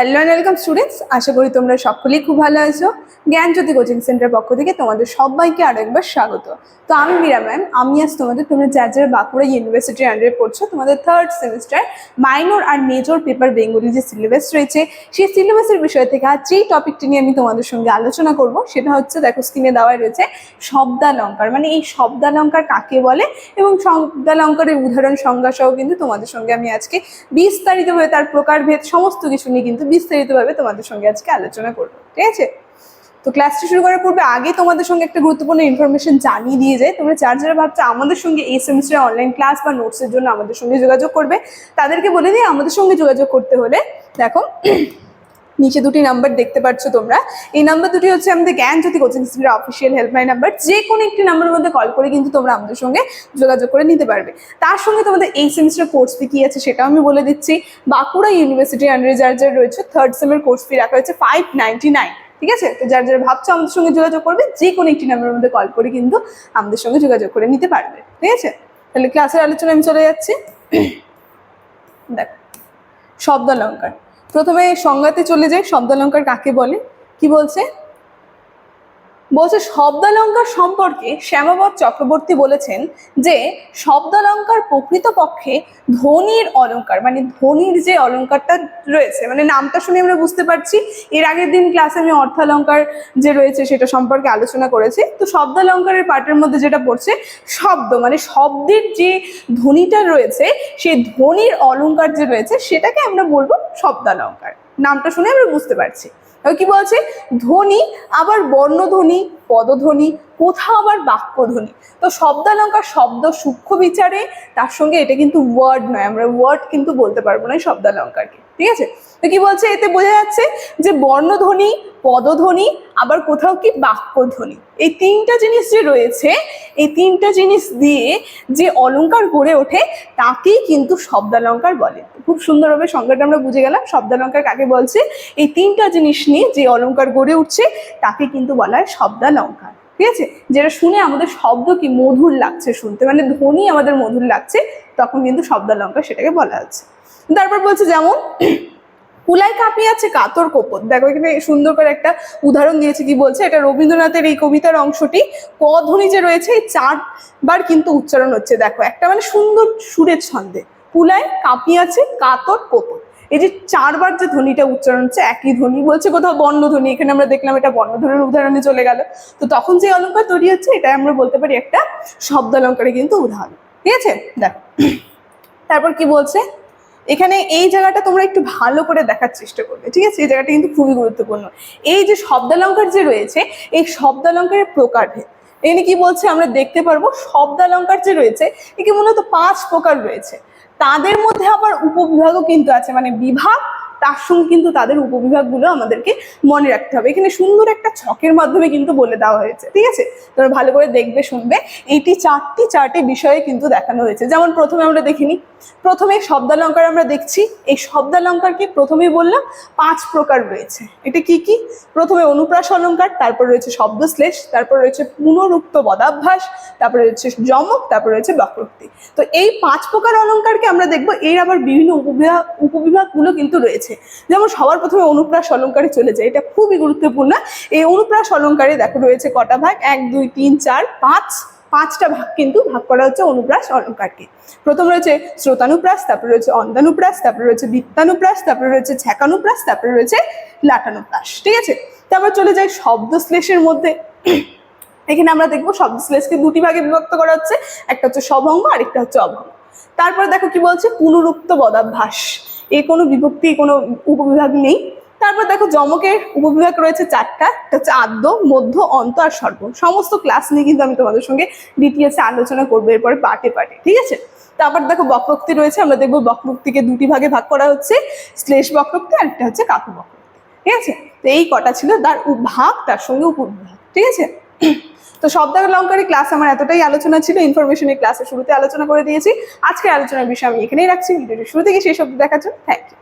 Hello and welcome students আশা করি তোমরা সকলেই খুব ভালো আছো। জ্ঞানজ্যোতি কোচিং সেন্টারের পক্ষ থেকে তোমাদের সবাইকে আরও একবার স্বাগত। তো আমি মীরা ম্যাম, আমি আজ তোমাদের তোমরা যার যারা বাঁকুড়া ইউনিভার্সিটির আন্ডারে পড়ছো, তোমাদের থার্ড সেমিস্টার মাইনর আর মেজর পেপার বেঙ্গলি যে সিলেবাস রয়েছে, সেই সিলেবাসের বিষয় থেকে আজ যেই টপিকটি নিয়ে আমি তোমাদের সঙ্গে আলোচনা করব, সেটা হচ্ছে দেখো স্ক্রিনে দেওয়া রয়েছে শব্দালঙ্কার। মানে এই শব্দালঙ্কার কাকে বলে? এবং শব্দালঙ্কারের উদাহরণ সংজ্ঞা সহ কিন্তু তোমাদের সঙ্গে আমি আজকে বিস্তারিতভাবে তার প্রকারভেদ, সমস্ত কিছু নিয়ে কিন্তু বিস্তারিতভাবে তোমাদের সঙ্গে আজকে আলোচনা করব, ঠিক আছে? তো ক্লাসটি শুরু করার পূর্বে আগে তোমাদের সঙ্গে একটা গুরুত্বপূর্ণ ইনফরমেশন জানিয়ে দিয়ে যায় তোমরা যার যারা ভাবছ আমাদের সঙ্গে এই সেমিস্টারে অনলাইন ক্লাস বা নোটসের জন্য আমাদের সঙ্গে যোগাযোগ করবে। তাদেরকে বলে দিই আমাদের সঙ্গে যোগাযোগ করতে হলে, দেখো নিচে দুটি নাম্বার দেখতে পাচ্ছ তোমরা। এই নাম্বার দুটি হচ্ছে আমাদের জ্ঞান জ্যোতি কোচিং সেন্টারের অফিসিয়াল হেল্পলাইন নাম্বার যে কোনো একটি নাম্বারের মধ্যে কল করে কিন্তু তোমরা আমাদের সঙ্গে যোগাযোগ করে নিতে পারবে। তার সঙ্গে তোমাদের এই সেমিস্টার কোর্স ফি কি আছে সেটাও আমি বলে দিচ্ছি। বাঁকুড়া ইউনিভার্সিটি আন্ডারে যার যার রয়েছে থার্ড সেমের কোর্স ফি রাখা হয়েছে ফাইভ নাইনটি নাইন ঠিক আছে? তো যার যারা ভাবছ আমাদের সঙ্গে যোগাযোগ করবে, যে কোনো একটি নাম্বারের মধ্যে কল করে কিন্তু আমাদের সঙ্গে যোগাযোগ করে নিতে পারবে। ঠিক আছে? তাহলে ক্লাসের আলোচনা আমি চলে যাচ্ছি। দেখো শব্দালঙ্কার প্রথমে সংজ্ঞাতে চলে যাই শব্দালঙ্কার কাকে বলে? কি বলছে? বলছে, শব্দালঙ্কার সম্পর্কে শ্যামাবত চক্রবর্তী বলেছেন যে, শব্দালঙ্কার প্রকৃতপক্ষে ধ্বনির অলঙ্কার মানে ধ্বনির যে অলঙ্কারটা রয়েছে মানে নামটা শুনে আমরা বুঝতে পারছি, এর আগের দিন ক্লাসে আমি অর্থালঙ্কার যে রয়েছে সেটা সম্পর্কে আলোচনা করেছি। তো শব্দালঙ্কারের পার্টের মধ্যে যেটা পড়ছে, শব্দ মানে শব্দের যে ধ্বনিটা রয়েছে, সেই ধ্বনির অলঙ্কার যে রয়েছে, সেটাকে আমরা বলব শব্দালঙ্কার। নামটা শুনে আমরা বুঝতে পারছি। কি বলছে? ধ্বনি আবার বর্ণধ্বনি পদধ্বনি কোথাও আবার বাক্যধ্বনি তো শব্দালঙ্কার শব্দ সূক্ষ্ম বিচারে, তার সঙ্গে এটা কিন্তু ওয়ার্ড নয়, আমরা ওয়ার্ড কিন্তু বলতে পারব না শব্দালঙ্কারকে। ঠিক আছে? তো কি বলছে? এতে বোঝা যাচ্ছে যে বর্ণধ্বনি, পদধ্বনি, আবার কোথাও কি বাক্যধ্বনি। এই তিনটা জিনিস যে রয়েছে, এই তিনটা জিনিস দিয়ে যে অলঙ্কার গড়ে ওঠে, তাকেই কিন্তু শব্দালঙ্কার বলে। খুব সুন্দরভাবে সংজ্ঞাটা আমরা বুঝে গেলাম। শব্দালঙ্কার কাকে বলছে? এই তিনটা জিনিস নিয়ে যে অলঙ্কার গড়ে উঠছে, তাকে কিন্তু বলা হয় শব্দালঙ্কার। ঠিক আছে? যেটা শুনে আমাদের শব্দ কি মধুর লাগছে শুনতে। মানে ধ্বনি আমাদের মধুর লাগছে, তখন কিন্তু শব্দালঙ্কার সেটাকে বলা হচ্ছে। তারপর বলছে যেমন কুলাই আছে কাতর কোপত দেখো, এখানে সুন্দর করে একটা উদাহরণ দিয়েছে কি বলছে, এটা রবীন্দ্রনাথের এই কবিতার অংশটি ক ধ্বনি যে রয়েছে, এই চারবার কিন্তু উচ্চারণ হচ্ছে। দেখো, একটা মানে সুন্দর সুরের ছন্দে। কাঁপিয়ে আছে কাতর কোপত এই যে চারবার যে ধ্বনিটা উচ্চারণ হচ্ছে, একই ধ্বনি বলছে কোথাও বর্ণ ধ্বনি। এখানে আমরা দেখলাম এটা বর্ণ ধ্বনির উদাহরণে চলে গেল। তো তখন যে অলঙ্কার তৈরি হচ্ছে এটা আমরা বলতে পারি একটা শব্দ অলঙ্কারে কিন্তু উদাহরণ। ঠিক আছে? দেখো, তারপর কি বলছে? এখানে এই জায়গাটা তোমরা একটু ভালো করে দেখার চেষ্টা করবে, ঠিক আছে? এই জায়গাটা কিন্তু খুবই গুরুত্বপূর্ণ। এই যে শব্দালঙ্কার যে রয়েছে, এই শব্দালঙ্কারের প্রকারভেদ, এখানে কি বলছে আমরা দেখতে পারব? শব্দালঙ্কার যে রয়েছে, একে মূলত পাঁচ প্রকার রয়েছে। তাদের মধ্যে আবার উপবিভাগও কিন্তু আছে মানে বিভাগ তার সঙ্গে কিন্তু তাদের উপবিভাগগুলো আমাদেরকে মনে রাখতে হবে। এখানে সুন্দর একটা ছকের মাধ্যমে কিন্তু বলে দেওয়া হয়েছে, ঠিক আছে? তোমরা ভালো করে দেখবে, শুনবে। এইটি চারটি চারটি বিষয়ে কিন্তু দেখানো হয়েছে। যেমন প্রথমে আমরা দেখিনি, প্রথমে শব্দালঙ্কার আমরা দেখছি। এই শব্দালঙ্কারকে প্রথমেই বললাম পাঁচ প্রকার রয়েছে। এটা কি কি? প্রথমে অনুপ্রাস অলঙ্কার তারপর রয়েছে শব্দশ্লেষ, তারপর রয়েছে পুনরুক্ত বদাভ্যাস তারপর রয়েছে যমক, তারপর রয়েছে বক্রোক্তি। তো এই পাঁচ প্রকার অলঙ্কারকে আমরা দেখব। এর আবার বিভিন্ন উপবিভাগ, উপবিভাগগুলো কিন্তু রয়েছে। যেমন সবার প্রথমে অনুপ্রাস অলঙ্কারে চলে যায়, এটা খুবই গুরুত্বপূর্ণ। এই অনুপ্রাস অলঙ্কারে দেখো রয়েছে কটা ভাগ? এক, দুই, তিন, চার, পাঁচ। পাঁচটা ভাগ কিন্তু ভাগ করা হচ্ছে অনুপ্রাস অলঙ্কারকে প্রথম রয়েছে শ্রোতানুপ্রাস, তারপরে রয়েছে অন্দানুপ্রাস তারপরে রয়েছে বৃত্তানুপ্রাস, তারপরে রয়েছে ছ্যাকানুপ্রাস তারপরে রয়েছে লাটানুপ্রাস, ঠিক আছে? তারপর চলে যায় শব্দশ্লেষের মধ্যে। এখানে আমরা দেখব শব্দশ্লেষকে দুটি ভাগে বিভক্ত করা হচ্ছে। একটা হচ্ছে সভঙ্গ আর একটা হচ্ছে অভঙ্গ। তারপরে দেখো কি বলছে? পুনরুক্ত পদাভ্যাস। এ কোনো বিভক্তি কোনো উপবিভাগ নেই। তারপর দেখো যমকের উপবিভাগ রয়েছে চারটা একটা হচ্ছে আদ্য, মধ্য, অন্ত আর সর্ব। সমস্ত ক্লাস নিয়ে কিন্তু আমি তোমাদের সঙ্গে ডিটেলসে আলোচনা করব এরপরে পার্টে পার্টে, ঠিক আছে? তারপর দেখো বক্রোক্তি রয়েছে, আমরা দেখব বক্রোক্তিকে দুটি ভাগে ভাগ করা হচ্ছে, শ্লেষ বক্রোক্তি আর একটা হচ্ছে কাকু বক্রোক্তি, ঠিক আছে? তো এই কটা ছিল তার ভাগ, তার সঙ্গে উপবিভাগ, ঠিক আছে? তো শব্দালঙ্কারী ক্লাস আমার এতটাই আলোচনা ছিল ইনফরমেশনের ক্লাসে শুরুতে আলোচনা করে দিয়েছি। আজকে আলোচনার বিষয় আমি এখানেই রাখছি। ভিডিওটি শুরু থেকে সেই শব্দ জন্য থ্যাংক ইউ